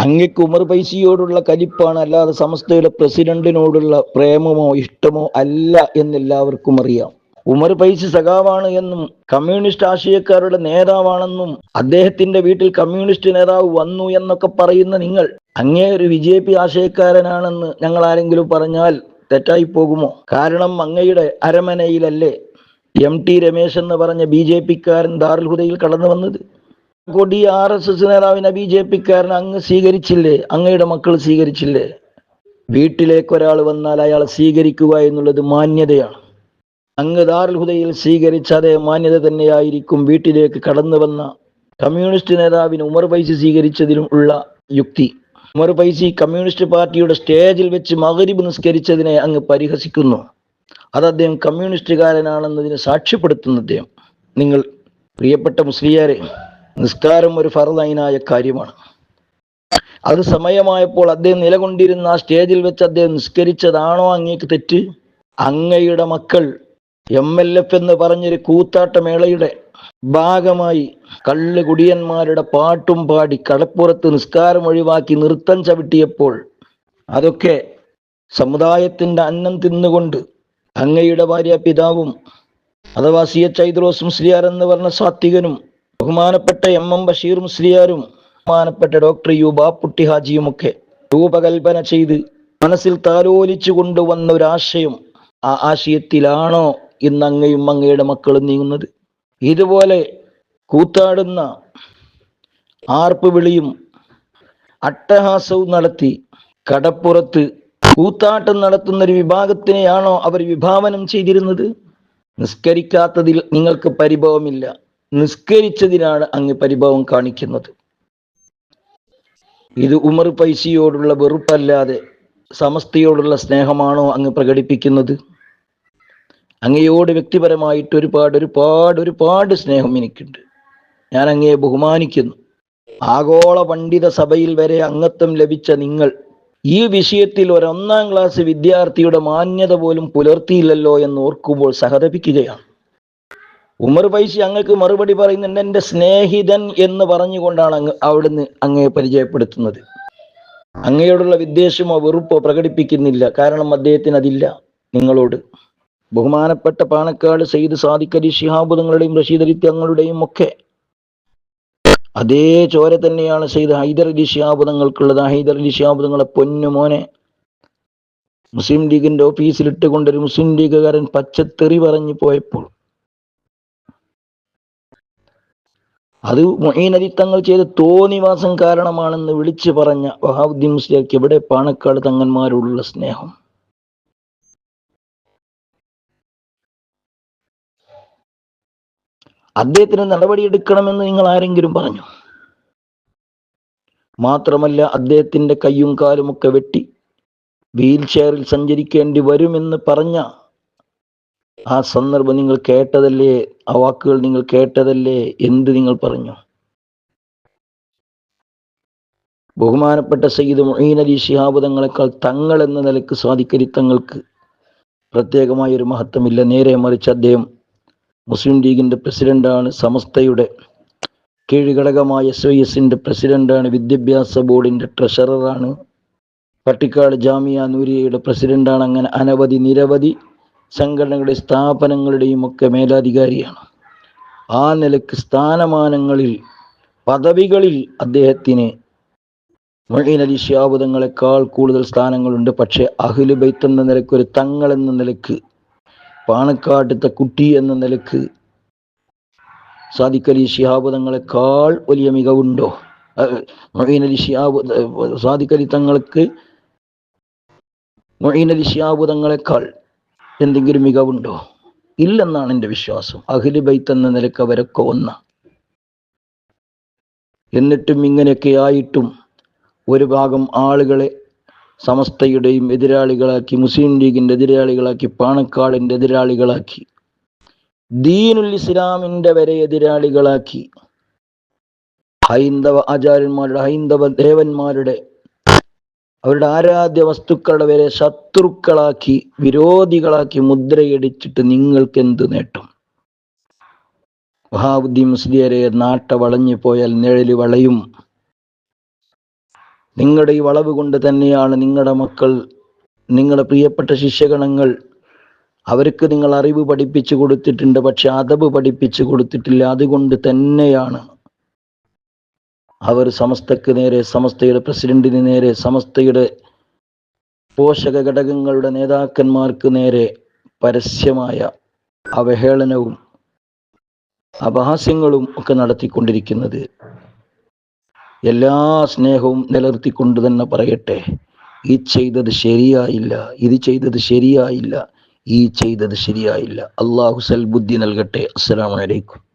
അങ്ങക്ക് ഉമർ പൈസിയോടുള്ള കലിപ്പാണ് അല്ലാതെ സമസ്തയിലെ പ്രസിഡന്റിനോടുള്ള പ്രേമമോ ഇഷ്ടമോ അല്ല എന്നെല്ലാവർക്കും അറിയാം. ഉമർ പൈസി സഖാവാണ് എന്നും കമ്മ്യൂണിസ്റ്റ് ആശയക്കാരുടെ നേതാവാണെന്നും അദ്ദേഹത്തിന്റെ വീട്ടിൽ കമ്മ്യൂണിസ്റ്റ് നേതാവ് വന്നു എന്നൊക്കെ പറയുന്ന നിങ്ങൾ അങ്ങേ ഒരു ബി ജെ പി ആശയക്കാരനാണെന്ന് ഞങ്ങൾ ആരെങ്കിലും പറഞ്ഞാൽ തെറ്റായി പോകുമോ? കാരണം അങ്ങയുടെ അരമനയിലല്ലേ എം ടി രമേശ് എന്ന് പറഞ്ഞ ബി ജെ പിക്കാരൻ ദാറുൽ ഹുദയിൽ കടന്നു വന്നത്? കൊടി ആർ എസ് എസ് നേതാവിനെ ബി ജെ പിക്കാരൻ അങ്ങ് സ്വീകരിച്ചില്ലേ? അങ്ങയുടെ മക്കൾ സ്വീകരിച്ചില്ലേ? വീട്ടിലേക്ക് ഒരാൾ വന്നാൽ അയാളെ സ്വീകരിക്കുക എന്നുള്ളത് മാന്യതയാണ്. അങ്ങ് ദാർഹുദയിൽ ഹുദയിൽ സ്വീകരിച്ച അതേ മാന്യത തന്നെയായിരിക്കും വീട്ടിലേക്ക് കടന്നു വന്ന കമ്മ്യൂണിസ്റ്റ് നേതാവിന് ഉമർ പൈസി സ്വീകരിച്ചതിനും ഉള്ള യുക്തി. ഉമർ പൈസി കമ്മ്യൂണിസ്റ്റ് പാർട്ടിയുടെ സ്റ്റേജിൽ വെച്ച് മകരിബ് നിസ്കരിച്ചതിനെ അങ്ങ് പരിഹസിക്കുന്നു. അത് അദ്ദേഹം കമ്മ്യൂണിസ്റ്റുകാരനാണെന്നതിന് സാക്ഷ്യപ്പെടുത്തുന്ന അദ്ദേഹം. നിങ്ങൾ പ്രിയപ്പെട്ട മുസ്ലിയാരെ നിസ്കാരം ഒരു ഫറദൈനായ കാര്യമാണ്. അത് സമയമായപ്പോൾ അദ്ദേഹം നിലകൊണ്ടിരുന്ന ആ സ്റ്റേജിൽ വെച്ച് അദ്ദേഹം നിസ്കരിച്ചതാണോ അങ്ങേക്ക് തെറ്റ്? അങ്ങയുടെ മക്കൾ എം എൽ എഫ് എന്ന് പറഞ്ഞൊരു കൂത്താട്ടമേളയുടെ ഭാഗമായി കള്ള് കുടിയന്മാരുടെ പാട്ടും പാടി കടപ്പുറത്ത് നിസ്കാരം ഒഴിവാക്കി നൃത്തം ചവിട്ടിയപ്പോൾ അതൊക്കെ സമുദായത്തിന്റെ അന്നം തിന്നുകൊണ്ട് അങ്ങയുടെ ഭാര്യ പിതാവും അഥവാ സി എച്ച് ഐദ്രോസ് മുസ്ലിയാർ എന്ന് പറഞ്ഞ സാത്വികനും ബഹുമാനപ്പെട്ട എം എം ബഷീർ മുസ്ലിയാരും ബഹുമാനപ്പെട്ട ഡോക്ടർ യു ബാപ്പുട്ടി ഹാജിയുമൊക്കെ രൂപകൽപ്പന ചെയ്ത് മനസ്സിൽ താലോലിച്ചു കൊണ്ടുവന്ന ഒരാശയം ആ ആശയത്തിലാണോ ഇന്ന് അങ്ങയും അങ്ങയുടെ മക്കളും നീങ്ങുന്നത്? ഇതുപോലെ കൂത്താടുന്ന ആർപ്പ് വിളിയും അട്ടഹാസവും നടത്തി കടപ്പുറത്ത് കൂത്താട്ടം നടത്തുന്ന ഒരു വിഭാഗത്തിനെയാണോ അവർ വിഭാവനം ചെയ്തിരുന്നത്? നിസ്കരിക്കാത്തതിൽ നിങ്ങൾക്ക് പരിഭവമില്ല. നിസ്കരിച്ചതിനാണ് അങ്ങ് പരിഭവം കാണിക്കുന്നത്. ഇത് ഉമർ പൈസയോടുള്ള വെറുപ്പല്ലാതെ സമസ്തയോടുള്ള സ്നേഹമാണോ അങ്ങ് പ്രകടിപ്പിക്കുന്നത്? അങ്ങയോട് വ്യക്തിപരമായിട്ട് ഒരുപാട് ഒരുപാട് ഒരുപാട് സ്നേഹം എനിക്കുണ്ട്. ഞാൻ അങ്ങയെ ബഹുമാനിക്കുന്നു. ആഗോള പണ്ഡിത സഭയിൽ വരെ അംഗത്വം ലഭിച്ച നിങ്ങൾ ഈ വിഷയത്തിൽ ഒരൊന്നാം ക്ലാസ് വിദ്യാർത്ഥിയുടെ മാന്യത പോലും പുലർത്തിയില്ലല്ലോ എന്ന് ഓർക്കുമ്പോൾ സഹതപിക്കുകയാണ്. ഉമർ പൈസി അങ്ങക്ക് മറുപടി പറയുന്നുണ്ട് എന്റെ സ്നേഹിതൻ എന്ന് പറഞ്ഞുകൊണ്ടാണ് അങ്ങ് അവിടുന്ന് അങ്ങയെ പരിചയപ്പെടുത്തുന്നത്. അങ്ങയോടുള്ള വിദ്വേഷമോ വെറുപ്പോ പ്രകടിപ്പിക്കുന്നില്ല. കാരണം അദ്ദേഹത്തിന് അതില്ല നിങ്ങളോട്. ബഹുമാനപ്പെട്ട പാണക്കാട് സയ്യിദ് സാദിഖലി അലി ശിഹാബുദങ്ങളുടെയും റഷീദ് അലി തങ്ങളുടെയും ഒക്കെ അതേ ചോര തന്നെയാണ് സയ്യിദ് ഹൈദർ അലി ശിഹാബുദങ്ങൾക്കുള്ളത് ഹൈദർ അലി ശിഹാബുദങ്ങളെ പൊന്നു മോനെ. മുസ്ലിം ലീഗിന്റെ ഓഫീസിൽ ഇട്ടുകൊണ്ടൊരു മുസ്ലിം ലീഗുകാരൻ പച്ചത്തെറി പറഞ്ഞു പോയപ്പോൾ അത് അലി തങ്ങൾ ചെയ്ത തോന്നിവാസം കാരണമാണെന്ന് വിളിച്ചു പറഞ്ഞ വഹാബുദ്ദീൻ മുസ്ലിയാക്ക് എവിടെ പാണക്കാട് തങ്ങന്മാരോടുള്ള സ്നേഹം? അദ്ദേഹത്തിന് നടപടിയെടുക്കണമെന്ന് നിങ്ങൾ ആരെങ്കിലും പറഞ്ഞു? മാത്രമല്ല അദ്ദേഹത്തിന്റെ കയ്യും കാലുമൊക്കെ വെട്ടി വീൽ ചെയറിൽ സഞ്ചരിക്കേണ്ടി വരുമെന്ന് പറഞ്ഞ ആ സന്ദർഭം നിങ്ങൾ കേട്ടതല്ലേ? ആ വാക്കുകൾ നിങ്ങൾ കേട്ടതല്ലേ എന്ത് നിങ്ങൾ പറഞ്ഞു? ബഹുമാനപ്പെട്ട സയ്യിദ് മൊഹീൻ അലി ശിഹാബ് തങ്ങളെക്കാൾ തങ്ങൾ എന്ന നിലയ്ക്ക് സ്വാധിക്കരി തങ്ങൾക്ക് പ്രത്യേകമായ ഒരു മഹത്വമില്ല. നേരെ മറിച്ച് അദ്ദേഹം മുസ്ലിം ലീഗിന്റെ പ്രസിഡന്റാണ് സമസ്തയുടെ കീഴ്ഘടകമായ എസ് ഐ എസിന്റെ പ്രസിഡന്റാണ് വിദ്യാഭ്യാസ ബോർഡിന്റെ ട്രഷററാണ് പട്ടിക്കാട് ജാമിയ നൂരിയയുടെ പ്രസിഡന്റാണ് അങ്ങനെ അനവധി നിരവധി സംഘടനകളുടെ സ്ഥാപനങ്ങളുടെയും ഒക്കെ മേലാധികാരിയാണ്. ആ നിലയ്ക്ക് സ്ഥാനമാനങ്ങളിൽ പദവികളിൽ അദ്ദേഹത്തിന് മൊഴിനലി അലി ഷിയാബുദങ്ങളെക്കാൾ കൂടുതൽ സ്ഥാനങ്ങളുണ്ട്. പക്ഷേ അഹ്ലു ബൈത്ത് എന്ന നിലയ്ക്ക് ഒരു തങ്ങൾ എന്ന നിലയ്ക്ക് പാണക്കാട്ടത്തെ കുട്ടി എന്ന നിലയ്ക്ക് സാദിഖ് അലി ശിഹാബുദങ്ങളെക്കാൾ വലിയ മികവുണ്ടോ? മൊഴിനലി അലി ഷിഹാബ് സാദിഖ് അലി തങ്ങൾക്ക് മൊഴിനലി അലി ഷിഹാബ് തങ്ങളെക്കാൾ എന്തെങ്കിലും മികവുണ്ടോ? ഇല്ലെന്നാണ് എന്റെ വിശ്വാസം. അഖിലി ബൈത്ത് എന്ന നിലയ്ക്ക് അവരൊക്കെ ഒന്ന. എന്നിട്ടും ഇങ്ങനെയൊക്കെ ആയിട്ടും ഒരു ഭാഗം ആളുകളെ സമസ്തയുടെയും എതിരാളികളാക്കി മുസ്ലിം ലീഗിന്റെ എതിരാളികളാക്കി പാണക്കാടിന്റെ എതിരാളികളാക്കി ദീനുൽ ഇസ്ലാമിന്റെ വരെ എതിരാളികളാക്കി ഹൈന്ദവ ആചാര്യന്മാരുടെ ഹൈന്ദവ ദേവന്മാരുടെ അവരുടെ ആരാധ്യ വസ്തുക്കളുടെ വരെ ശത്രുക്കളാക്കി വിരോധികളാക്കി മുദ്രയടിച്ചിട്ട് നിങ്ങൾക്ക് എന്ത് നേട്ടം? മഹാബുദ്ധി മുസ്ലിയരെ നാട്ട വളഞ്ഞു പോയാൽ നിഴൽ വളയും. നിങ്ങളുടെ ഈ വളവ് കൊണ്ട് തന്നെയാണ് നിങ്ങളുടെ മക്കൾ നിങ്ങളുടെ പ്രിയപ്പെട്ട ശിഷ്യഗണങ്ങൾ അവർക്ക് നിങ്ങൾ അറിവ് പഠിപ്പിച്ചു കൊടുത്തിട്ടുണ്ട് പക്ഷെ അതബ് പഠിപ്പിച്ചു കൊടുത്തിട്ടില്ല. അതുകൊണ്ട് തന്നെയാണ് അവർ സമസ്തക്ക് നേരെ സമസ്തയുടെ പ്രസിഡന്റിന് നേരെ സമസ്തയുടെ പോഷക ഘടകങ്ങളുടെ നേതാക്കന്മാർക്ക് നേരെ പരസ്യമായ അവഹേളനവും അപഹാസ്യങ്ങളും ഒക്കെ നടത്തിക്കൊണ്ടിരിക്കുന്നത്. എല്ലാ സ്നേഹവും നിലനിർത്തിക്കൊണ്ട് തന്നെ പറയട്ടെ ഈ ചെയ്തത് ശരിയായില്ല ഇത് ചെയ്തത് ശരിയായില്ല ഈ ചെയ്തത് ശരിയായില്ല. അള്ളാഹു സൽബുദ്ധി നൽകട്ടെ. അസ്സലാമു അലൈക്കും.